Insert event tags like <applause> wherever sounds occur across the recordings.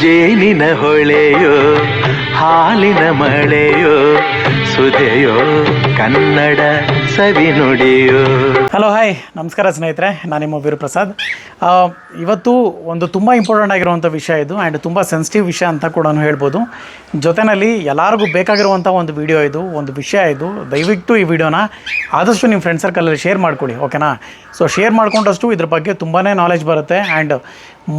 ಜೇನಿನ ಹೊಳೆಯೋ ಹಾಲಿನ ಮಳೆಯೋ ಸುದೆಯೋ ಕನ್ನಡ ಸವಿ ನುಡಿಯೋ. ಹಲೋ ಹಾಯ್ ನಮಸ್ಕಾರ ಸ್ನೇಹಿತರೆ. ನಾನು ನಿಮ್ಮ ವೀರಪ್ರಸಾದ್. ಇವತ್ತು ಒಂದು ತುಂಬ ಇಂಪಾರ್ಟೆಂಟ್ ಆಗಿರುವಂಥ ವಿಷಯ ಇದು ಆ್ಯಂಡ್ ತುಂಬ ಸೆನ್ಸಿಟಿವ್ ವಿಷಯ ಅಂತ ಕೂಡ ಹೇಳ್ಬೋದು. ಜೊತೆಯಲ್ಲಿ ಎಲ್ಲರಿಗೂ ಬೇಕಾಗಿರುವಂಥ ಒಂದು ವಿಡಿಯೋ ಇದು, ಒಂದು ವಿಷಯ ಇದು. ದಯವಿಟ್ಟು ಈ ವಿಡಿಯೋನ ಆದಷ್ಟು ನಿಮ್ಮ ಫ್ರೆಂಡ್ ಸರ್ಕಲಲ್ಲಿ ಶೇರ್ ಮಾಡ್ಕೊಳ್ಳಿ ಓಕೆನಾ ಸೊ ಶೇರ್ ಮಾಡ್ಕೊಂಡಷ್ಟು ಇದ್ರ ಬಗ್ಗೆ ತುಂಬಾ ನಾಲೆಜ್ ಬರುತ್ತೆ ಆ್ಯಂಡ್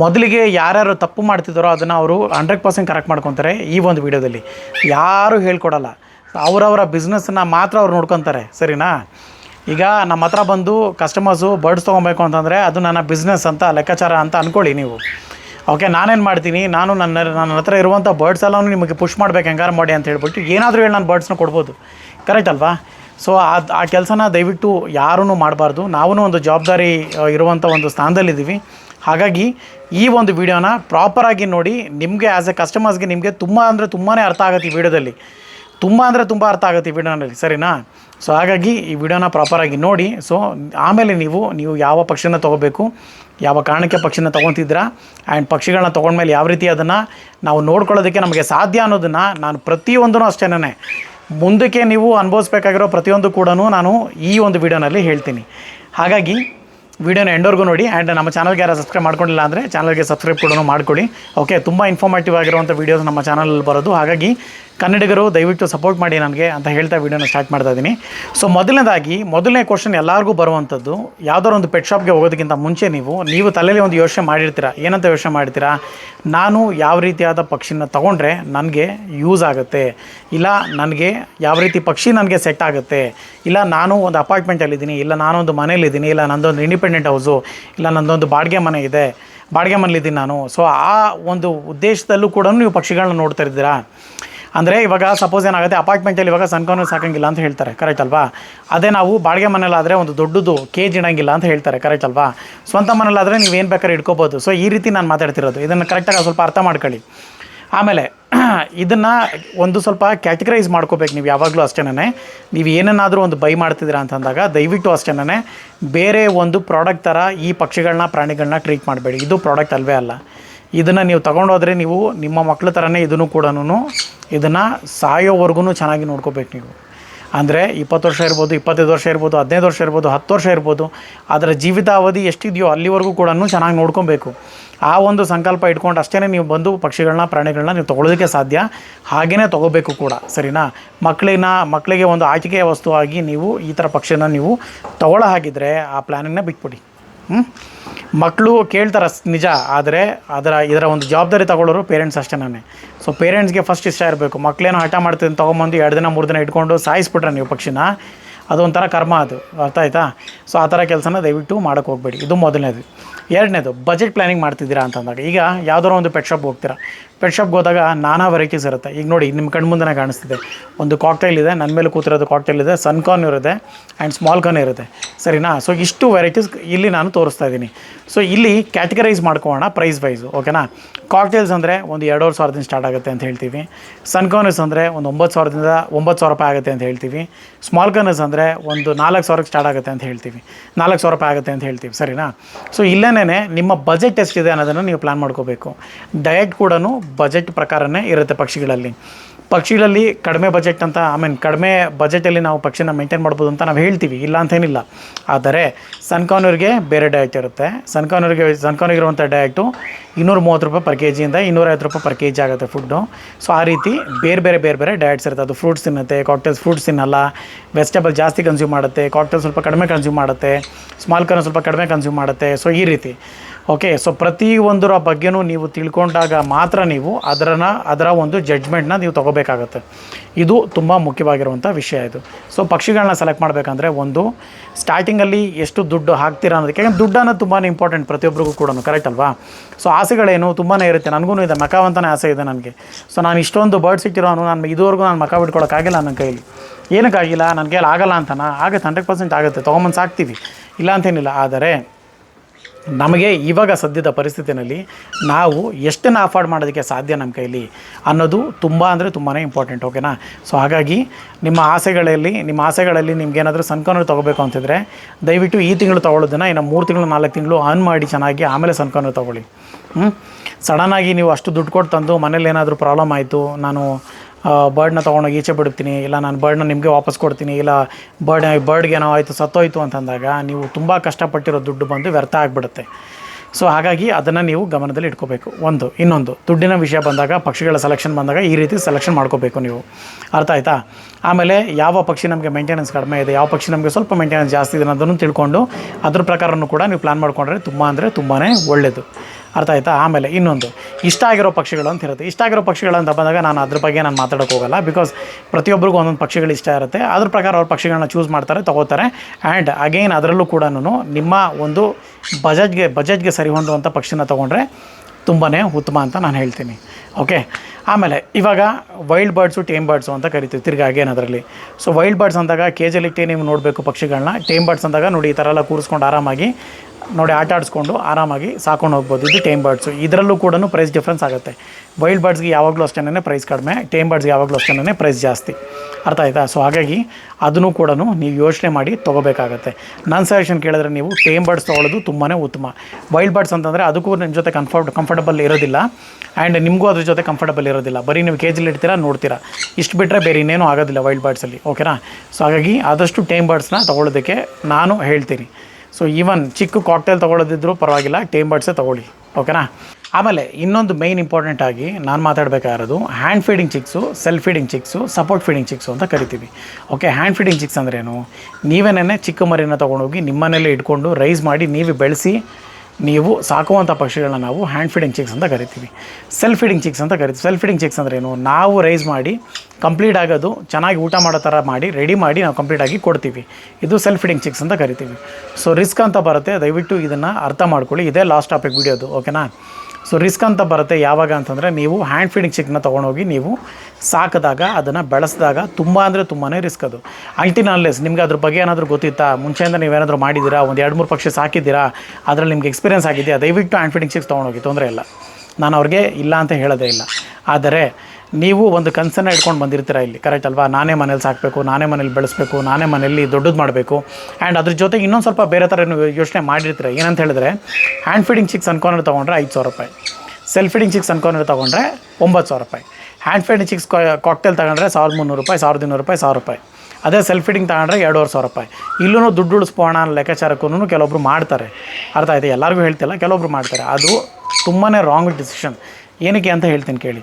ಮೊದಲಿಗೆ ಯಾರ್ಯಾರು ತಪ್ಪು ಮಾಡ್ತಿದ್ದಾರೋ ಅದನ್ನು ಅವರು ಹಂಡ್ರೆಡ್ ಪರ್ಸೆಂಟ್ ಕರೆಕ್ಟ್ ಮಾಡ್ಕೊತಾರೆ ಈ ಒಂದು ವಿಡಿಯೋದಲ್ಲಿ ಯಾರೂ ಹೇಳ್ಕೊಡಲ್ಲ. ಅವರವರ ಬಿಸ್ನೆಸ್ನ ಮಾತ್ರ ಅವ್ರು ನೋಡ್ಕೊತಾರೆ, ಸರಿನಾ? ಈಗ ನಮ್ಮ ಹತ್ರ ಬಂದು ಕಸ್ಟಮರ್ಸು ಬರ್ಡ್ಸ್ ತೊಗೊಬೇಕು ಅಂತಂದರೆ ಅದು ನನ್ನ ಬಿಸ್ನೆಸ್ ಅಂತ ಲೆಕ್ಕಾಚಾರ ಅಂತ ಅಂದ್ಕೊಳ್ಳಿ ನೀವು. ಓಕೆ ನಾನೇನು ಮಾಡ್ತೀನಿ? ನಾನು ನನ್ನ ನನ್ನ ಹತ್ರ ಇರುವಂಥ ಬರ್ಡ್ಸ್ ಎಲ್ಲನೂ ನಿಮಗೆ ಪುಷ್ ಮಾಡ್ಬೇಕು, ಹೆಂಗಾರು ಮಾಡಿ ಅಂತ ಹೇಳ್ಬಿಟ್ಟು ಏನಾದರೂ ಹೇಳಿ ನಾನು ಬರ್ಡ್ಸ್ನ ಕೊಡ್ಬೋದು. ಕರೆಕ್ಟ್ ಅಲ್ವಾ? ಸೊ ಅದು ಆ ಕೆಲಸನ ದಯವಿಟ್ಟು ಯಾರೂ ಮಾಡಬಾರ್ದು. ನಾವೂ ಒಂದು ಜವಾಬ್ದಾರಿ ಇರುವಂಥ ಒಂದು ಸ್ಥಾನದಲ್ಲಿದ್ದೀವಿ. ಹಾಗಾಗಿ ಈ ಒಂದು ವಿಡಿಯೋನ ಪ್ರಾಪರಾಗಿ ನೋಡಿ, ನಿಮಗೆ ಆ್ಯಸ್ ಎ ಕಸ್ಟಮರ್ಸ್ಗೆ ನಿಮಗೆ ತುಂಬ ಅಂದರೆ ತುಂಬಾ ಅರ್ಥ ಆಗುತ್ತೆ ಈ ವಿಡಿಯೋದಲ್ಲಿ ತುಂಬ ಅಂದರೆ ತುಂಬ ಅರ್ಥ ಆಗುತ್ತೆ ಈ ವಿಡಿಯೋನಲ್ಲಿ, ಸರಿನಾ? ಸೊ ಹಾಗಾಗಿ ಈ ವಿಡಿಯೋನ ಪ್ರಾಪರಾಗಿ ನೋಡಿ. ಸೊ ಆಮೇಲೆ ನೀವು ನೀವು ಯಾವ ಪಕ್ಷಿನ ತೊಗೋಬೇಕು, ಯಾವ ಕಾರಣಕ್ಕೆ ಪಕ್ಷಿನ ತೊಗೊತಿದ್ದೀರಾ ಆ್ಯಂಡ್ ಪಕ್ಷಿಗಳನ್ನ ತೊಗೊಂಡ್ಮೇಲೆ ಯಾವ ರೀತಿ ಅದನ್ನು ನಾವು ನೋಡ್ಕೊಳ್ಳೋದಕ್ಕೆ ನಮಗೆ ಸಾಧ್ಯ ಅನ್ನೋದನ್ನು ನಾನು ಪ್ರತಿಯೊಂದೂ ಅಷ್ಟೇನೇ ಮುಂದಕ್ಕೆ ನೀವು ಅನುಭವಿಸ್ಬೇಕಾಗಿರೋ ಪ್ರತಿಯೊಂದು ಕೂಡ ನಾನು ಈ ಒಂದು ವಿಡಿಯೋನಲ್ಲಿ ಹೇಳ್ತೀನಿ. ಹಾಗಾಗಿ, ವಿಡಿಯೋನ ಎಂಡೋರ್ಗೂ ನೋಡಿ ಆ್ಯಂಡ್ ನಮ್ಮ ಚಾನಲ್ಗೆ ಯಾರು ಸಬ್ಸ್ಕ್ರೈಬ್ ಮಾಡ್ಕೊಂಡಿಲ್ಲ ಅಂದರೆ ಚಾನಲ್ಗೆ ಸಬ್ಸ್ಕ್ರೈಬ್ ಕೂಡ ಮಾಡ್ಕೊಳ್ಳಿ. ಓಕೆ ತುಂಬ ಇನ್ಫಾರ್ಮೇಟಿವ್ ಆಗಿರುವಂಥ ವೀಡಿಯೋಸ್ ನಮ್ಮ ಚಾನಲಲ್ಲಿ ಬರೋದು. ಹಾಗಾಗಿ ಕನ್ನಡಿಗರು ದಯವಿಟ್ಟು ಸಪೋರ್ಟ್ ಮಾಡಿ ನನಗೆ ಅಂತ ಹೇಳ್ತಾ ವಿಡಿಯೋನ ಸ್ಟಾರ್ಟ್ ಮಾಡ್ತಾ ಇದ್ದೀನಿ ಸೊ ಮೊದಲನೇದಾಗಿ, ಮೊದಲನೇ ಕ್ವಶನ್ ಎಲ್ಲರಿಗೂ ಬರುವಂಥದ್ದು ಯಾವ್ದಾದ್ರು ಒಂದು ಪೆಟ್ ಶಾಪ್ಗೆ ಹೋಗೋದಕ್ಕಿಂತ ಮುಂಚೆ ನೀವು ನೀವು ತಲೆಯಲ್ಲಿ ಒಂದು ಯೋಚನೆ ಮಾಡಿರ್ತೀರ? ಏನಂತ ಯೋಚನೆ ಮಾಡ್ತೀರಾ? ನಾನು ಯಾವ ರೀತಿಯಾದ ಪಕ್ಷಿನ ತೊಗೊಂಡ್ರೆ ನನಗೆ ಯೂಸ್ ಆಗುತ್ತೆ. ಇಲ್ಲ, ನನಗೆ ಯಾವ ರೀತಿ ಪಕ್ಷಿ ನನಗೆ ಸೆಟ್ ಆಗುತ್ತೆ. ಇಲ್ಲ, ನಾನು ಒಂದು ಅಪಾರ್ಟ್ಮೆಂಟಲ್ಲಿದ್ದೀನಿ ಇಲ್ಲ ನಾನೊಂದು ಮನೇಲಿದ್ದೀನಿ ಇಲ್ಲ ನಂದೊಂದು ಇಂಡಿಪೆಂಡೆಂಟ್ ಹೌಸು ಇಲ್ಲ ನಂದೊಂದು ಬಾಡಿಗೆ ಮನೆ ಇದೆ, ಬಾಡಿಗೆ ಮನೇಲಿದ್ದೀನಿ ನಾನು. ಸೊ ಆ ಒಂದು ಉದ್ದೇಶದಲ್ಲೂ ಕೂಡ ನೀವು ಪಕ್ಷಿಗಳನ್ನ ನೋಡ್ತಾ ಇದ್ದೀರಾ? ಅಂದರೆ ಇವಾಗ ಸಪೋಸ್ ಏನಾಗುತ್ತೆ ಅಪಾರ್ಟ್ಮೆಂಟಲ್ಲಿ ಇವಾಗ ಸನ್ಕಾನು ಸಾಕಂಗಿಲ್ಲ ಅಂತ ಹೇಳ್ತಾರೆ ಕರೆಕ್ಟ್ ಅಲ್ವಾ? ಅದೇ ನಾವು ಬಾಡಿಗೆ ಮನೇಲಾದರೆ ಒಂದು ದೊಡ್ಡದು ಕೇಜ್ ಇಡಂಗಿಲ್ಲ ಅಂತ ಹೇಳ್ತಾರೆ ಕರೆಕ್ಟ್ ಅಲ್ವಾ? ಸ್ವಂತ ಮನೇಲಾದರೆ ನೀವು ಏನು ಬೇಕಾದ್ರೆ ಇಟ್ಕೋಬೋದು. ಸೊ ಈ ರೀತಿ ನಾನು ಮಾತಾಡ್ತಿರೋದು. ಇದನ್ನು ಕರೆಕ್ಟಾಗಿ ಸ್ವಲ್ಪ ಅರ್ಥ ಮಾಡ್ಕೊಳ್ಳಿ. ಆಮೇಲೆ, <clears throat> ಇದನ್ನು ಒಂದು ಸ್ವಲ್ಪ ಕ್ಯಾಟಗರೈಸ್ ಮಾಡ್ಕೋಬೇಕು ನೀವು ಯಾವಾಗಲೂ ಅಷ್ಟೇನೆ ನೀವು ಏನನ್ನಾದರೂ ಒಂದು ಬೈ ಮಾಡ್ತಿದ್ದೀರಾ ಅಂತಂದಾಗ ದಯವಿಟ್ಟು ಅಷ್ಟೇನೆ ಬೇರೆ ಒಂದು ಪ್ರಾಡಕ್ಟ್ ಥರ ಈ ಪಕ್ಷಿಗಳನ್ನ ಪ್ರಾಣಿಗಳನ್ನ ಟ್ರೀಟ್ ಮಾಡಬೇಡಿ. ಇದು ಪ್ರಾಡಕ್ಟ್ ಅಲ್ವೇ ಅಲ್ಲ. ಇದನ್ನು ನೀವು ತೊಗೊಂಡೋದ್ರೆ ನೀವು ನಿಮ್ಮ ಮಕ್ಳ ಥರನೇ ಇದನ್ನು ಕೂಡ ಇದನ್ನು ಸಾಯೋವರೆಗೂ ಚೆನ್ನಾಗಿ ನೋಡ್ಕೋಬೇಕು ನೀವು. ಅಂದರೆ ಇಪ್ಪತ್ತು ವರ್ಷ ಇರ್ಬೋದು, ಇಪ್ಪತ್ತೈದು ವರ್ಷ ಇರ್ಬೋದು, ಹದಿನೈದು ವರ್ಷ ಇರ್ಬೋದು, ಹತ್ತು ವರ್ಷ ಇರ್ಬೋದು, ಅದರ ಜೀವಿತಾವಧಿ ಎಷ್ಟಿದೆಯೋ ಅಲ್ಲಿವರೆಗೂ ಕೂಡ ಚೆನ್ನಾಗಿ ನೋಡ್ಕೊಬೇಕು. ಆ ಒಂದು ಸಂಕಲ್ಪ ಇಟ್ಕೊಂಡು ಅಷ್ಟೇ ನೀವು ಬಂದು ಪಕ್ಷಿಗಳನ್ನ, ಪ್ರಾಣಿಗಳನ್ನ ನೀವು ತೊಗೊಳೋದಕ್ಕೆ ಸಾಧ್ಯ. ಹಾಗೆಯೇ ತೊಗೋಬೇಕು ಕೂಡ, ಸರಿನಾ? ಮಕ್ಕಳಿನ ಮಕ್ಕಳಿಗೆ ಒಂದು ಆಟಿಕೆಯ ವಸ್ತುವಾಗಿ ನೀವು ಈ ಥರ ಪಕ್ಷಿನ ನೀವು ತೊಗೊಳ್ಳೋ ಹಾಗಿದ್ರೆ ಆ ಪ್ಲ್ಯಾನಿಂಗ್ನ ಬಿಟ್ಬಿಡಿ. ಹ್ಞೂ ಮಕ್ಕಳು ಕೇಳ್ತಾರೆ ನಿಜ, ಆದರೆ ಅದರ, ಇದರ ಒಂದು ಜವಾಬ್ದಾರಿ ತಗೊಳ್ಳೋರು ಪೇರೆಂಟ್ಸ್ ಅಷ್ಟೇ ನಾನೇ ಸೊ ಪೇರೆಂಟ್ಸ್ಗೆ ಫಸ್ಟ್ ಇಷ್ಟ ಇರಬೇಕು. ಮಕ್ಕಳೇನೋ ಹಠ ಮಾಡ್ತೀನಿ ತೊಗೊಂಬಂದು ಎರಡು ದಿನ, ಮೂರು ದಿನ ಇಟ್ಕೊಂಡು ಸಾಯಿಸ್ಬಿಟ್ರೆ ನೀವು ಪಕ್ಷಿನ, ಅದೊಂಥರ ಕರ್ಮ ಅದು. ಅರ್ಥ ಆಯ್ತಾ? ಸೊ ಆ ಥರ ಕೆಲಸನ ದಯವಿಟ್ಟು ಮಾಡೋಕ್ಕೆ ಹೋಗಬೇಡಿ. ಇದು ಮೊದಲನೇದು. ಎರಡನೇದು ಬಜೆಟ್ ಪ್ಲ್ಯಾನಿಂಗ್ ಮಾಡ್ತಿದ್ದೀರಾ ಅಂತಂದಾಗ ಈಗ ಯಾವ್ದಾರ ಒಂದು ಪೆಟ್ ಶಾಪ್ ಹೋಗ್ತೀರಾ. ಪೆಟ್ ಶಾಪ್ಗೆ ಹೋದಾಗ ನಾನಾ ವೆರೈಟೀಸ್ ಇರುತ್ತೆ. ಈಗ ನೋಡಿ ನಿಮ್ಮ ಕಣ್ಮುಂದನೇ ಕಾಣಿಸ್ತಿದೆ. ಒಂದು ಕಾಕ್ಟೈಲ್ ಇದೆ ನನ್ನ ಮೇಲೆ ಕೂತಿರೋದು ಕಾಕ್ಟೈಲ್ ಇದೆ ಸನ್ ಕಾರ್ನ್ ಇರುತ್ತೆ ಆ್ಯಂಡ್ ಸ್ಮಾಲ್ ಕಾರ್ನ್ ಇರುತ್ತೆ. ಸರಿನಾ? ಸೊ ಇಷ್ಟು ವೆರೈಟೀಸ್ ಇಲ್ಲಿ ನಾನು ತೋರಿಸ್ತಾ ಇದ್ದೀನಿ. ಸೊ ಇಲ್ಲಿ ಕ್ಯಾಟಗರೈಸ್ ಮಾಡ್ಕೊಳ್ಳೋಣ ಪ್ರೈಸ್ ವೈಸು ಓಕೆನಾ ಕಾಕ್ಟೇಲ್ಸ್ ಅಂದರೆ ಒಂದು ಎರಡೂವರೆ ಸಾವಿರದಿಂದ ಸ್ಟಾರ್ಟ್ ಆಗುತ್ತೆ ಅಂತ ಹೇಳ್ತೀವಿ. ಸನ್ ಕಾರ್ನಸ್ ಅಂದರೆ ಒಂದು ಒಂಬತ್ತು ಸಾವಿರದಿಂದ ಒಂಬತ್ತು ಸಾವಿರ ರೂಪಾಯಿ ಆಗುತ್ತೆ ಅಂತ ಹೇಳ್ತೀವಿ. ಸ್ಮಾಲ್ ಕಾರ್ನಸ್ ಅಂದರೆ ಒಂದು ನಾಲ್ಕು ಸಾವಿರಕ್ಕೆ ಸ್ಟಾರ್ಟ್ ಆಗುತ್ತೆ ಅಂತ ಹೇಳ್ತೀವಿ. ನಾಲ್ಕು ಸಾವಿರ ರೂಪಾಯಿ ಆಗುತ್ತೆ ಅಂತ ಹೇಳ್ತೀವಿ. ಸರಿನಾ? ಸೊ ಇಲ್ಲೇನೇ ನಿಮ್ಮ ಬಜೆಟ್ ಎಷ್ಟಿದೆ ಅನ್ನೋದನ್ನು ನೀವು ಪ್ಲ್ಯಾನ್ ಮಾಡ್ಕೋಬೇಕು. ಡಯಟ್ ಕೂಡ ಬಜೆಟ್ ಪ್ರಕಾರನೇ ಇರುತ್ತೆ ಪಕ್ಷಿಗಳಲ್ಲಿ. ಪಕ್ಷಿಗಳಲ್ಲಿ ಕಡಿಮೆ ಬಜೆಟ್ ಅಂತ ಐ ಮೀನ್ ಕಡಿಮೆ ಬಜೆಟಲ್ಲಿ ನಾವು ಪಕ್ಷಿನ ಮೇಂಟೈನ್ ಮಾಡ್ಬೋದು ಅಂತ ನಾವು ಹೇಳ್ತೀವಿ, ಇಲ್ಲ ಅಂತೇನಿಲ್ಲ ಆದರೆ ಸನ್ಕಾನೂರಿಗೆ ಬೇರೆ ಡಯಟ್ ಇರುತ್ತೆ. ಸನ್ಕಾನೂರಿಗೆ ಸನ್ಕಾನೂರಿಗಿರುವಂಥ ಡಯಟು ಇನ್ನೂರ ಮೂವತ್ತು ರೂಪಾಯಿ ಪರ್ ಕೆ ಜಿಯಿಂದ ಇನ್ನೂರೈವತ್ತು ರೂಪಾಯಿ ಪರ್ ಕೆ ಜಿ ಆಗುತ್ತೆ ಫುಡ್ಡು ಸೊ ಆ ರೀತಿ ಬೇರೆ ಬೇರೆ ಬೇರೆ ಬೇರೆ ಡಯಟ್ಸ್ ಇರುತ್ತೆ. ಅದು ಫ್ರೂಟ್ಸ್ ತಿನ್ನುತ್ತೆ ಕಾಕ್ಟೇಲ್ಸ್ ಫ್ರೂಟ್ಸ್ ತಿನ್ನಲ್ಲ. ವೆಜಿಟೇಬಲ್ ಜಾಸ್ತಿ ಕನ್ಸ್ಯೂಮ್ ಮಾಡುತ್ತೆ ಕಾಕ್ಟೇಲ್ ಸ್ವಲ್ಪ ಕಡಿಮೆ ಕನ್ಸ್ಯೂಮ್ ಮಾಡುತ್ತೆ ಸ್ಮಾಲ್ ಕರ್ನ್ ಸ್ವಲ್ಪ ಕಡಿಮೆ ಕನ್ಸ್ಯೂಮ್ ಮಾಡುತ್ತೆ. ಸೊ ಈ ರೀತಿ. ಓಕೆ ಸೊ ಪ್ರತಿಯೊಂದರ ಬಗ್ಗೆನೂ ನೀವು ತಿಳ್ಕೊಂಡಾಗ ಮಾತ್ರ ನೀವು ಅದರನ್ನ ಅದರ ಒಂದು ಜಡ್ಜ್ಮೆಂಟ್ನ ನೀವು ತೊಗೋಬೇಕಾಗತ್ತೆ. ಇದು ತುಂಬ ಮುಖ್ಯವಾಗಿರುವಂಥ ವಿಷಯ ಇದು. ಸೊ ಪಕ್ಷಿಗಳನ್ನ ಸೆಲೆಕ್ಟ್ ಮಾಡಬೇಕಂದ್ರೆ ಒಂದು ಸ್ಟಾರ್ಟಿಂಗಲ್ಲಿ ಎಷ್ಟು ದುಡ್ಡು ಹಾಕ್ತೀರಾ ಅನ್ನೋದಕ್ಕೆ, ಯಾಕಂದ್ರೆ ದುಡ್ಡು ಅನ್ನೋದು ತುಂಬಾ ಇಂಪಾರ್ಟೆಂಟ್ ಪ್ರತಿಯೊಬ್ಬರಿಗೂ ಕೂಡ ಕರೆಕ್ಟ್ ಅಲ್ವಾ? ಸೊ ಆಸೆಗಳೇನು ತುಂಬಾ ಇರುತ್ತೆ ನನಗೂ ಇದೆ ಮಕವಂತನೇ ಆಸೆ ಇದೆ ನನಗೆ. ಸೊ ನಾನು ಇಷ್ಟೊಂದು ಬರ್ಡ್ಸ್ ಇಟ್ಟಿರೋನು ನಾನು ಇದುವರೆಗೂ ನಾನು ಮಕ ಬಿಟ್ಕೊಳಕ್ಕಾಗಿಲ್ಲ ನನ್ನ ಕೈಲಿ ಏನಕ್ಕಾಗಿಲ್ಲ ಕೈಯಲ್ಲಿ ಆಗಲ್ಲ ಅಂತನಾ? ಆಗುತ್ತೆ ಹಂಡ್ರೆಡ್ ಪರ್ಸೆಂಟ್ ಆಗುತ್ತೆ, ತೊಗೊಂಬಂದು ಸಾಕ್ತೀವಿ. ಇಲ್ಲ ಅಂತೇನಿಲ್ಲ ಆದರೆ ನಮಗೆ ಇವಾಗ ಸದ್ಯದ ಪರಿಸ್ಥಿತಿನಲ್ಲಿ ನಾವು ಎಷ್ಟನ್ನು ಅಫೋರ್ಡ್ ಮಾಡೋದಕ್ಕೆ ಸಾಧ್ಯ ನಮ್ಮ ಕೈಲಿ ಅನ್ನೋದು ತುಂಬ ಅಂದರೆ ತುಂಬಾ ಇಂಪಾರ್ಟೆಂಟ್ ಓಕೆನಾ ಸೊ ಹಾಗಾಗಿ ನಿಮ್ಮ ಆಸೆಗಳಲ್ಲಿ ನಿಮ್ಮ ಆಸೆಗಳಲ್ಲಿ ನಿಮ್ಗೇನಾದರೂ ಸನ್ಕಾನೂರು ತೊಗೋಬೇಕು ಅಂತಿದ್ರೆ ದಯವಿಟ್ಟು ಈ ತಿಂಗಳು ತೊಗೊಳ್ಳೋದನ್ನು ಇನ್ನು ಮೂರು ತಿಂಗಳು, ನಾಲ್ಕು ತಿಂಗಳು ಆನ್ ಮಾಡಿ ಚೆನ್ನಾಗಿ ಆಮೇಲೆ ಸನ್ಕಾನೂರು ತೊಗೊಳ್ಳಿ. ಹ್ಞೂ ಸಡನ್ನಾಗಿ ನೀವು ಅಷ್ಟು ದುಡ್ಡು ಕೊಟ್ಟು ತಂದು ಮನೇಲಿ ಏನಾದರೂ ಪ್ರಾಬ್ಲಮ್ ಆಯಿತು, ನಾನು ಬರ್ಡ್ನ ತೊಗೊಂಡೋಗಿ ಈಚೆ ಬಿಡ್ತೀನಿ ಇಲ್ಲ ನಾನು ಬರ್ಡ್ನ ನಿಮಗೆ ವಾಪಸ್ ಕೊಡ್ತೀನಿ, ಇಲ್ಲ ಬರ್ಡ್ ಬರ್ಡ್ಗೆ ಏನೋ ಆಯಿತು, ಸತ್ತೋಯ್ತು ಅಂತಂದಾಗ ನೀವು ತುಂಬ ಕಷ್ಟಪಟ್ಟಿರೋ ದುಡ್ಡು ಬಂದು ವ್ಯರ್ಥ ಆಗಿಬಿಡುತ್ತೆ. ಸೊ ಹಾಗಾಗಿ ಅದನ್ನು ನೀವು ಗಮನದಲ್ಲಿ ಇಟ್ಕೋಬೇಕು. ಒಂದು, ಇನ್ನೊಂದು, ದುಡ್ಡಿನ ವಿಷಯ ಬಂದಾಗ, ಪಕ್ಷಿಗಳ ಸೆಲೆಕ್ಷನ್ ಬಂದಾಗ ಈ ರೀತಿ ಸೆಲೆಕ್ಷನ್ ಮಾಡ್ಕೋಬೇಕು ನೀವು. ಅರ್ಥ ಆಯ್ತಾ? ಆಮೇಲೆ ಯಾವ ಪಕ್ಷಿ ನಮಗೆ ಮೇಂಟೆನೆನ್ಸ್ ಕಡಿಮೆ ಇದೆ, ಯಾವ ಪಕ್ಷಿ ನಮಗೆ ಸ್ವಲ್ಪ ಮೇಂಟೆನೆನ್ಸ್ ಜಾಸ್ತಿ ಇದೆ ಅನ್ನೋದನ್ನು ತಿಳ್ಕೊಂಡು ಅದ್ರ ಪ್ರಕಾರನೂ ಕೂಡ ನೀವು ಪ್ಲ್ಯಾನ್ ಮಾಡ್ಕೊಂಡ್ರೆ ತುಂಬ ಅಂದರೆ ತುಂಬಾ ಒಳ್ಳೆಯದು ಅರ್ಥ ಆಯ್ತಾ? ಆಮೇಲೆ ಇನ್ನೊಂದು, ಇಷ್ಟ ಆಗಿರೋ ಪಕ್ಷಿಗಳು ಅಂತ ಇರುತ್ತೆ. ಇಷ್ಟ ಆಗಿರೋ ಪಕ್ಷಿಗಳು ಅಂತ ಬಂದಾಗ ನಾನು ಅದ್ರ ಬಗ್ಗೆ ನಾನು ಮಾತಾಡೋಕೆ ಹೋಗಲ್ಲ. ಬಿಕಾಸ್ ಪ್ರತಿಯೊಬ್ಬರಿಗೂ ಒಂದೊಂದು ಪಕ್ಷಿಗಳು ಇಷ್ಟ ಇರುತ್ತೆ. ಅದ್ರ ಪ್ರಕಾರ ಅವ್ರ ಪಕ್ಷಿಗಳನ್ನ ಚೂಸ್ ಮಾಡ್ತಾರೆ, ತಗೋತಾರೆ. ಆ್ಯಂಡ್ ಅಗೈನ್ ಅದರಲ್ಲೂ ಕೂಡ ನಿಮ್ಮ ಒಂದು ಬಜೆಟ್ಗೆ ಬಜೆಟ್ಗೆ ಸರಿ ಹೊಂದುವಂಥ ಪಕ್ಷಿನ ತೊಗೊಂಡ್ರೆ ತುಂಬಾ ಉತ್ತಮ ಅಂತ ನಾನು ಹೇಳ್ತೀನಿ. ಓಕೆ ಆಮೇಲೆ ಇವಾಗ ವೈಲ್ಡ್ ಬರ್ಡ್ಸು ಟೇಮ್ ಬರ್ಡ್ಸು ಅಂತ ಕರಿತೀವಿ. ತಿರ್ಗಿ ಏನದರಲ್ಲಿ. ಅದರಲ್ಲಿ ಸೊ ವೈಲ್ಡ್ ಬರ್ಡ್ಸ್ ಅಂದಾಗ ಕೇಜಲಿಕ್ಕೆ ನೀವು ನೋಡಬೇಕು ಪಕ್ಷಿಗಳನ್ನ ಟೇಮ್ ಬರ್ಡ್ಸ್ ಅಂದಾಗ ನೋಡಿ ಈ ಥರ ಎಲ್ಲ ಕೂರಿಸ್ಕೊಂಡು ಆರಾಮಾಗಿ ನೋಡಿ ಆಟ ಆಡಿಸ್ಕೊಂಡು ಆರಾಮಾಗಿ ಸಾಕೊಂಡು ಹೋಗ್ಬೋದು. ಇದು ಟೇಮ್ ಬರ್ಡ್ಸು ಇದರಲ್ಲೂ ಕೂಡ ಪ್ರೈಸ್ ಡಿಫ್ರೆನ್ಸ್ ಆಗುತ್ತೆ. ವೈಲ್ಡ್ ಬರ್ಡ್ಸ್ಗೆ ಯಾವಾಗಲೂ ಅಷ್ಟೇ ಪ್ರೈಸ್ ಕಡಿಮೆ. ಟೇಮ್ ಬರ್ಡ್ಸ್ಗೆ ಯಾವಾಗಲೂ ಅಷ್ಟೇ ಪ್ರೈಸ್ ಜಾಸ್ತಿ. ಅರ್ಥ ಆಯಿತಾ? ಸೊ ಹಾಗಾಗಿ ಅದನ್ನು ಕೂಡ ನೀವು ಯೋಚನೆ ಮಾಡಿ ತೊಗೋಬೇಕಾಗತ್ತೆ. ನನ್ನ ಸಜೆಷನ್ ಕೇಳಿದ್ರೆ ನೀವು ಟೇಮ್ ಬರ್ಡ್ಸ್ ತೊಗೊಳ್ಳೋದು ತುಂಬಾ ಉತ್ತಮ. ವೈಲ್ಡ್ ಬರ್ಡ್ಸ್ ಅಂತಂದರೆ ಅದಕ್ಕೂ ನಿಮ್ಮ ಜೊತೆ ಕಂಫರ್ಟ್ ಕಂಫರ್ಟಬಲ್ ಇರೋದಿಲ್ಲ. ಆ್ಯಂಡ್ ನಿಮಗೂ ಅದ್ರ ಜೊತೆ ಕಂಫರ್ಟಬಲ್ ಇರೋದಿಲ್ಲ. ಬರೀ ನೀವು ಕೇಜಲ್ಲಿ ಇಡ್ತೀರಾ, ನೋಡ್ತೀರಾ. ಇಷ್ಟು ಬಿಟ್ಟರೆ ಬೇರೆ ಇನ್ನೇನು ಆಗೋದಿಲ್ಲ ವೈಲ್ಡ್ ಬರ್ಡ್ಸಲ್ಲಿ ಓಕೆನಾ ಸೊ ಹಾಗಾಗಿ ಆದಷ್ಟು ಟೇಮ್ ಬರ್ಡ್ಸ್ನ ತೊಗೊಳೋದಕ್ಕೆ ನಾನು ಹೇಳ್ತೀನಿ. ಸೊ ಈವನ್ ಚಿಕ್ಕ ಕಾಕ್ಟೇಲ್ ತೊಗೊಳ್ಳೋದಿದ್ರು ಪರವಾಗಿಲ್ಲ ಟೇಮ್ ಬರ್ಡ್ಸೇ ತೊಗೊಳ್ಳಿ ಓಕೆನಾ ಆಮೇಲೆ ಇನ್ನೊಂದು ಮೈನ್ ಇಂಪಾರ್ಟೆಂಟ್ ಆಗಿ ನಾನು ಮಾತಾಡಬೇಕಾಗಿರೋದು hand feeding chicks self feeding chicks support feeding chicks ಅಂತ ಕರಿತೀವಿ. ಓಕೆ ಹ್ಯಾಂಡ್ ಫೀಡಿಂಗ್ ಚಿಕ್ಸ್ ಅಂದ್ರೇನು? ನೀವೇನೇ ಚಿಕ್ಕ ಮರಿನ ತೊಗೊಂಡೋಗಿ ನಿಮ್ಮನೇಲೆ ಇಟ್ಕೊಂಡು ರೈಸ್ ಮಾಡಿ, ನೀವೇ ಬೆಳೆಸಿ ನೀವು ಸಾಕುವಂಥ ಪಕ್ಷಿಗಳನ್ನ ನಾವು ಹ್ಯಾಂಡ್ ಫೀಡಿಂಗ್ ಚಿಕ್ಸ್ ಅಂತ ಕರಿತೀವಿ. ಸೆಲ್ಫ್ ಫೀಡಿಂಗ್ ಚಿಕ್ಸ್ ಅಂತ ಕರಿತೀವಿ. ಸೆಲ್ಫ್ ಫೀಡಿಂಗ್ ಚಿಕ್ಸ್ ಏನು? ನಾವು ರೈಸ್ ಮಾಡಿ ಕಂಪ್ಲೀಟ್ ಆಗೋದು, ಚೆನ್ನಾಗಿ ಊಟ ಮಾಡೋ ಥರ ಮಾಡಿ ರೆಡಿ ಮಾಡಿ ನಾವು ಕಂಪ್ಲೀಟಾಗಿ ಕೊಡ್ತೀವಿ. ಇದು ಸೆಲ್ಫ್ ಫೀಡಿಂಗ್ ಚಿಕ್ಸ್ ಅಂತ ಕರಿತೀವಿ. ಸೊ ರಿಸ್ಕ್ ಅಂತ ಬರುತ್ತೆ. ದಯವಿಟ್ಟು ಇದನ್ನು ಅರ್ಥ ಮಾಡ್ಕೊಳ್ಳಿ. ಇದೇ ಲಾಸ್ಟ್ ಟಾಪಿಕ್ ವಿಡಿಯೋದು ಓಕೆನಾ ಸೊ ರಿಸ್ಕ್ ಅಂತ ಬರುತ್ತೆ ಯಾವಾಗ ಅಂತಂದರೆ ನೀವು ಹ್ಯಾಂಡ್ ಫೀಡಿಂಗ್ ಚಿಕ್ನ ತೊಗೊಂಡೋಗಿ ನೀವು ಸಾಕಿದಾಗ, ಅದನ್ನು ಬೆಳೆಸಿದಾಗ ತುಂಬ ಅಂದರೆ ತುಂಬಾ ರಿಸ್ಕ್ ಅದು. ಅಲ್ಟಿನ್ ನಿಮಗೆ ನಿಮ್ಗೆ ಅದ್ರ ಬಗ್ಗೆ ಏನಾದರೂ ಗೊತ್ತಿತ್ತಾ? ಮುಂಚೆಯಿಂದ ನೀವೇನಾದರೂ ಮಾಡಿದ್ದೀರಾ? ಒಂದು ಎರಡು, ಮೂರು ಪಕ್ಷಿ ಸಾಕಿದ್ದೀರಾ? ಅದರಲ್ಲಿ ನಿಮ್ಗೆ ಎಕ್ಸ್ಪೀರಿಯನ್ಸ್ ಆಗಿದೆಯಾ? ದಯವಿಟ್ಟು ಹ್ಯಾಂಡ್ ಫೀಡಿಂಗ್ ಚಿಕ್ಸ್ ತೊಗೊಂಡೋಗಿ, ತೊಂದರೆ ಇಲ್ಲ. ನಾನು ಅವ್ರಿಗೆ ಇಲ್ಲ ಅಂತ ಹೇಳೋದೇ ಇಲ್ಲ. ಆದರೆ ನೀವು ಒಂದು ಕನ್ಸರ್ನ್ ಇಟ್ಕೊಂಡು ಬಂದಿರ್ತೀರ ಇಲ್ಲಿ? ಕರೆಕ್ಟ್ ಅಲ್ವಾ? ನಾನೇ ಮನೇಲಿ ಸಾಕಬೇಕು, ನಾನೇ ಮನೇಲಿ ಬೆಳೆಸಬೇಕು, ನಾನೇ ಮನೇಲಿ ದೊಡ್ಡದು ಮಾಡಬೇಕು. ಆ್ಯಂಡ್ ಅದ್ರ ಜೊತೆಗೆ ಇನ್ನೊಂದು ಸ್ವಲ್ಪ ಬೇರೆ ಥರ ಯೋಚನೆ ಮಾಡಿರ್ತೀರ? ಏನಂತ ಹೇಳಿದ್ರೆ ಹ್ಯಾಂಡ್ ಫೀಡಿಂಗ್ ಚಿಕ್ಸ್ ಅನ್ಕೊಂಡ್ರೆ ತೊಗೊಂಡ್ರೆ ಐದು ಸಾವಿರ ರೂಪಾಯಿ. ಸೆಲ್ಫ್ ಫೀಡಿಂಗ್ ಚಿಕ್ಸ್ ಅನ್ಕೊಂಡ್ರೆ ತೊಗೊಂಡ್ರೆ ಒಂಬತ್ತು ಸಾವಿರ ರೂಪಾಯಿ. ಹ್ಯಾಂಡ್ ಫೀಡಿಂಗ್ ಚಿಕ್ಸ್ ಕಾಕ್ಟೇಲ್ ತಗೊಂಡ್ರೆ ಸಾವಿರದ ಮುನ್ನೂರು ರೂಪಾಯಿ, ಸಾವಿರದ ಇನ್ನೂರು ರೂಪಾಯಿ, ಸಾವಿರ ರೂಪಾಯಿ. ಅದೇ ಸೆಲ್ಫ್ ಫೀಡಿಂಗ್ ತಗೊಂಡ್ರೆ ಎರಡೂವರೆ ಸಾವಿರ ರೂಪಾಯಿ. ಇಲ್ಲೂ ದುಡ್ಡು ಉಳಿಸ್ಬೋಣ ಅನ್ನೋ ಲೆಕ್ಕಾಚಾರಕ್ಕೂ ಕೆಲವೊಬ್ರು ಮಾಡ್ತಾರೆ. ಅರ್ಥ ಆಯ್ತು? ಎಲ್ಲರಿಗೂ ಹೇಳ್ತಿಲ್ಲ, ಕೆಲವೊಬ್ರು ಮಾಡ್ತಾರೆ. ಅದು ತುಂಬಾ ರಾಂಗ್ ಡಿಸಿಷನ್ ಏನಕ್ಕೆ ಅಂತ ಹೇಳ್ತೀನಿ ಕೇಳಿ.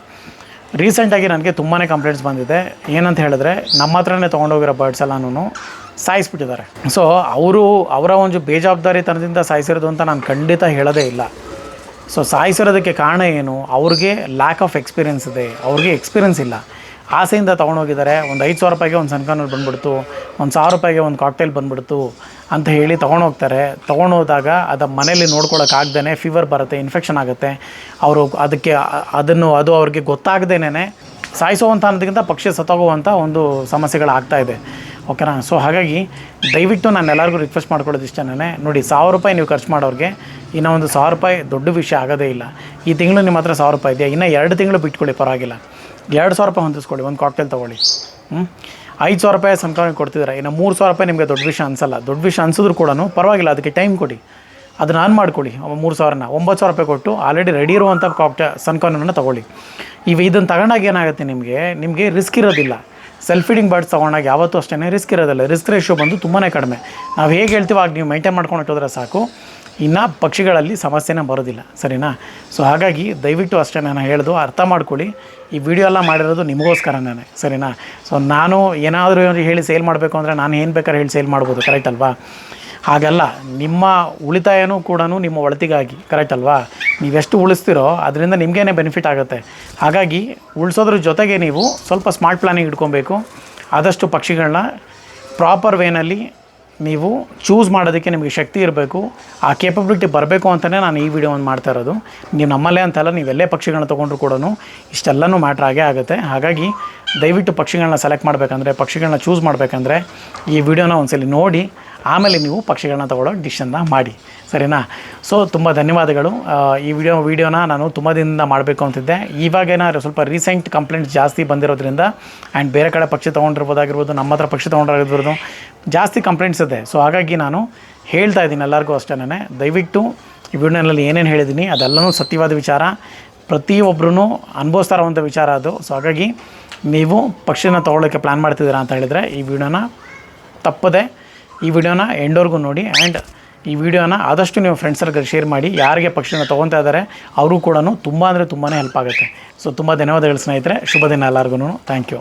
ರೀಸೆಂಟಾಗಿ ನನಗೆ ತುಂಬಾ ಕಂಪ್ಲೇಂಟ್ಸ್ ಬಂದಿದೆ. ಏನಂತ ಹೇಳಿದ್ರೆ, ನಮ್ಮ ಹತ್ರನೇ ತೊಗೊಂಡೋಗಿರೋ ಬರ್ಡ್ಸ್ ಎಲ್ಲನೂ ಸಾಯಿಸ್ಬಿಟ್ಟಿದ್ದಾರೆ. ಸೊ ಅವರು ಅವರ ಒಂದು ಬೇಜವಾಬ್ದಾರಿತನದಿಂದ ಸಾಯಿಸಿರೋದು ಅಂತ ನಾನು ಖಂಡಿತ ಹೇಳೋದೇ ಇಲ್ಲ. ಸೊ ಸಾಯಿಸಿರೋದಕ್ಕೆ ಕಾರಣ ಏನು? ಅವ್ರಿಗೆ ಲ್ಯಾಕ್ ಆಫ್ ಎಕ್ಸ್ಪೀರಿಯೆನ್ಸ್ ಇದೆ. ಅವ್ರಿಗೆ ಎಕ್ಸ್ಪೀರಿಯನ್ಸ್ ಇಲ್ಲ. ಆಸೆಯಿಂದ ತೊಗೊಂಡೋಗಿದ್ದಾರೆ ಒಂದು ಐದು ಸಾವಿರ ರೂಪಾಯಿಗೆ ಒಂದು ಸನ್ಕಾನೂರು ಬಂದ್ಬಿಡ್ತು. ಒಂದು ಸಾವಿರ ರೂಪಾಯಿಗೆ ಒಂದು ಕಾಕ್ಟೇಲ್ ಬಂದ್ಬಿಡ್ತು. ಅಂತ ಹೇಳಿ ತೊಗೊಂಡೋಗ್ತಾರೆ ತೊಗೊಂಡೋದಾಗ ಅದು ಮನೇಲಿ ನೋಡ್ಕೊಳಕ್ಕಾಗ್ದೇ ಫೀವರ್ ಬರುತ್ತೆ ಇನ್ಫೆಕ್ಷನ್ ಆಗುತ್ತೆ. ಅವರು ಅದಕ್ಕೆ ಅದನ್ನು ಅದು ಅವ್ರಿಗೆ ಗೊತ್ತಾಗ್ದೇನೆ ಸಾಯಿಸುವಂಥ ಅನ್ನೋದಕ್ಕಿಂತ ಪಕ್ಷಿ ಸತ್ತೋಗುವಂಥ ಒಂದು ಸಮಸ್ಯೆಗಳಾಗ್ತಾ ಇದೆ. ಓಕೆನಾ ಸೊ ಹಾಗಾಗಿ ದಯವಿಟ್ಟು ನಾನು ಎಲ್ಲರಿಗೂ ರಿಕ್ವೆಸ್ಟ್ ಮಾಡ್ಕೊಳ್ಳೋದು ಇಷ್ಟನೇ ನೋಡಿ, ಸಾವಿರ ರೂಪಾಯಿ ನೀವು ಖರ್ಚು ಮಾಡೋರಿಗೆ ಇನ್ನೂ ಒಂದು ಸಾವಿರ ರೂಪಾಯಿ ದೊಡ್ಡ ವಿಷಯ ಆಗೋದೇ ಇಲ್ಲ. ಈ ತಿಂಗಳು ನಿಮ್ಮ ಹತ್ರ ಸಾವಿರ ರೂಪಾಯಿ ಇದೆಯಾ? ಇನ್ನೂ ಎರಡು ತಿಂಗಳು ಬಿಟ್ಕೊಳ್ಳಿ, ಪರವಾಗಿಲ್ಲ. ಎರಡು ಸಾವಿರ ರೂಪಾಯಿ ಹೊಂದಿಸ್ಕೊಳ್ಳಿ, ಒಂದು ಕಾಕ್ಟೇಲ್ ತೊಗೊಳ್ಳಿ. ಹ್ಞೂ ಐದು ಸಾವಿರ ರೂಪಾಯಿ ಸಂಕ್ರಾಂತಿ ಕೊಡ್ತಿದ್ದಾರೆ ಇನ್ನು ಮೂರು ಸಾವಿರ ರೂಪಾಯಿ ನಿಮಗೆ ದೊಡ್ಡ ವಿಷಯ ಅನಿಸಲ್ಲ. ದೊಡ್ಡ ವಿಷಯ ಅನಿಸಿದ್ರು ಕೂಡ ಪರವಾಗಿಲ್ಲ, ಅದಕ್ಕೆ ಟೈಮ್ ಕೊಡಿ. ಅದನ್ನ ಆನ್ ಮಾಡ್ಕೊಳ್ಳಿ. ಮೂರು ಸಾವಿರನ, ಒಂಬತ್ತು ಸಾವಿರ ರೂಪಾಯಿ ಕೊಟ್ಟು ಆಲ್ರೆಡಿ ರೆಡಿ ಇರುವಂಥ ಕಾಪ್ಟ ಸನ್ಕಾನನ್ನು ತೊಗೊಳ್ಳಿ. ಇವು ಇದನ್ನು ತಗೊಂಡಾಗ ಏನಾಗುತ್ತೆ ನಿಮಗೆ ನಿಮಗೆ ರಿಸ್ಕ್ ಇರೋದಿಲ್ಲ. ಸೆಲ್ಫ್ ಫೀಡಿಂಗ್ ಬರ್ಡ್ಸ್ ತೊಗೊಂಡಾಗ ಯಾವತ್ತೂ ಅಷ್ಟೇ ರಿಸ್ಕ್ ಇರೋದಿಲ್ಲ. ರಿಸ್ಕ್ ರೇಷಿಯೋ ಬಂದು ತುಂಬಾ ಕಡಿಮೆ. ನಾವು ಹೇಗೆ ಹೇಳ್ತೀವೋ ಆಗ ನೀವು ಮೈಂಟೈನ್ ಮಾಡ್ಕೊಂಡು ಇಟ್ಟೋದ್ರೆ ಸಾಕು. ಇನ್ನು ಪಕ್ಷಿಗಳಲ್ಲಿ ಸಮಸ್ಯೆನ ಬರೋದಿಲ್ಲ, ಸರಿನಾ? ಸೊ ಹಾಗಾಗಿ ದಯವಿಟ್ಟು ಅಷ್ಟೇ ನಾನು ಹೇಳ್ದು, ಅರ್ಥ ಮಾಡ್ಕೊಳ್ಳಿ. ಈ ವಿಡಿಯೋ ಎಲ್ಲ ಮಾಡಿರೋದು ನಿಮಗೋಸ್ಕರನೇ ಸರಿನಾ? ಸೊ ನಾನು ಏನಾದರೂ ಹೇಳಿ ಸೇಲ್ ಮಾಡಬೇಕು ಅಂದರೆ ನಾನು ಏನು ಬೇಕಾದ್ರೆ ಹೇಳಿ ಸೇಲ್ ಮಾಡ್ಬೋದು ಕರೆಕ್ಟ್ ಅಲ್ವಾ? ಹಾಗಲ್ಲ, ನಿಮ್ಮ ಉಳಿತಾಯನೂ ಕೂಡ ನಿಮ್ಮ ಒಳತಿಗಾಗಿ ಕರೆಕ್ಟ್ ಅಲ್ವಾ? ನೀವೆಷ್ಟು ಉಳಿಸ್ತಿರೋ ಅದರಿಂದ ನಿಮಗೇನೆ ಬೆನಿಫಿಟ್ ಆಗುತ್ತೆ. ಹಾಗಾಗಿ ಉಳಿಸೋದ್ರ ಜೊತೆಗೆ ನೀವು ಸ್ವಲ್ಪ ಸ್ಮಾರ್ಟ್ ಪ್ಲಾನಿಂಗ್ ಇಟ್ಕೊಬೇಕು. ಆದಷ್ಟು ಪಕ್ಷಿಗಳನ್ನ ಪ್ರಾಪರ್ ವೇನಲ್ಲಿ ನೀವು ಚೂಸ್ ಮಾಡೋದಕ್ಕೆ ನಿಮಗೆ ಶಕ್ತಿ ಇರಬೇಕು, ಆ ಕೇಪಬಿಲಿಟಿ ಬರಬೇಕು ಅಂತಲೇ ನಾನು ಈ ವಿಡಿಯೋವನ್ನು ಮಾಡ್ತಾ ಇರೋದು. ನೀವು ನಮ್ಮಲ್ಲೇ ಅಂತಲ್ಲ ನೀವೆಲ್ಲೇ ಪಕ್ಷಿಗಳನ್ನ ತೊಗೊಂಡ್ರು ಕೂಡ ಇಷ್ಟೆಲ್ಲನೂ ಮ್ಯಾಟ್ರ್ ಆಗೇ ಆಗುತ್ತೆ. ಹಾಗಾಗಿ ದಯವಿಟ್ಟು ಪಕ್ಷಿಗಳನ್ನ ಸೆಲೆಕ್ಟ್ ಮಾಡಬೇಕಂದ್ರೆ, ಪಕ್ಷಿಗಳನ್ನ ಚೂಸ್ ಮಾಡಬೇಕಂದ್ರೆ ಈ ವಿಡಿಯೋನ ಒಂದ್ಸಲಿ ನೋಡಿ, ಆಮೇಲೆ ನೀವು ಪಕ್ಷಿಗಳನ್ನ ತಗೊಳ್ಳೋ ಡಿಶನ್ನ ಮಾಡಿ. ಸರಿನಾ? ಸೊ ತುಂಬ ಧನ್ಯವಾದಗಳು. ಈ ವಿಡಿಯೋ, ವೀಡಿಯೋನ ನಾನು ತುಂಬ ದಿನದಿಂದ ಮಾಡಬೇಕು ಅಂತಿದ್ದೆ. ಇವಾಗೇನಾದ್ರು ಸ್ವಲ್ಪ ರೀಸೆಂಟ್ ಕಂಪ್ಲೇಂಟ್ಸ್ ಜಾಸ್ತಿ ಬಂದಿರೋದ್ರಿಂದ ಆ್ಯಂಡ್ ಬೇರೆ ಕಡೆ ಪಕ್ಷ ತೊಗೊಂಡಿರ್ಬೋದಾಗಿರ್ಬೋದು, ನಮ್ಮ ಹತ್ರ ಪಕ್ಷ ತೊಗೊಂಡಿರೋದು ಜಾಸ್ತಿ ಕಂಪ್ಲೇಂಟ್ಸ್ ಇದೆ. ಸೊ ಹಾಗಾಗಿ ನಾನು ಹೇಳ್ತಾ ಇದ್ದೀನಿ ಎಲ್ಲರಿಗೂ ಅಷ್ಟೇ ದಯವಿಟ್ಟು ಈ ವಿಡಿಯೋನಲ್ಲಿ ಏನೇನು ಹೇಳಿದ್ದೀನಿ ಅದೆಲ್ಲನೂ ಸತ್ಯವಾದ ವಿಚಾರ. ಪ್ರತಿಯೊಬ್ಬರೂ ಅನುಭವಿಸ್ತಾ ಇರುವಂಥ ವಿಚಾರ ಅದು. ಸೊ ಹಾಗಾಗಿ ನೀವು ಪಕ್ಷನ ತೊಗೊಳ್ಳೋಕ್ಕೆ ಪ್ಲ್ಯಾನ್ ಮಾಡ್ತಿದ್ದೀರಾ ಅಂತ ಹೇಳಿದರೆ ಈ ವಿಡಿಯೋನ ತಪ್ಪದೆ ಈ ವಿಡಿಯೋನ ಎಂಡೋರ್ಗೂ ನೋಡಿ ಆ್ಯಂಡ್ ಈ ವಿಡಿಯೋನ ಆದಷ್ಟು ನೀವು ಫ್ರೆಂಡ್ಸ್ ಸರ್ಕಲ್ ಶೇರ್ ಮಾಡಿ ಯಾರಿಗೆ ಪಕ್ಷಿನ ತೊಗೊತಾ ಇದ್ದಾರೆ ಅವರು ಕೂಡ ತುಂಬ ಅಂದರೆ ತುಂಬಾ ಹೆಲ್ಪ್ ಆಗುತ್ತೆ. ಸೊ ತುಂಬ ಧನ್ಯವಾದಗಳು ಸ್ನೇಹಿತರೆ. ಶುಭ ದಿನ ಎಲ್ಲರಿಗೂ ಥ್ಯಾಂಕ್ ಯು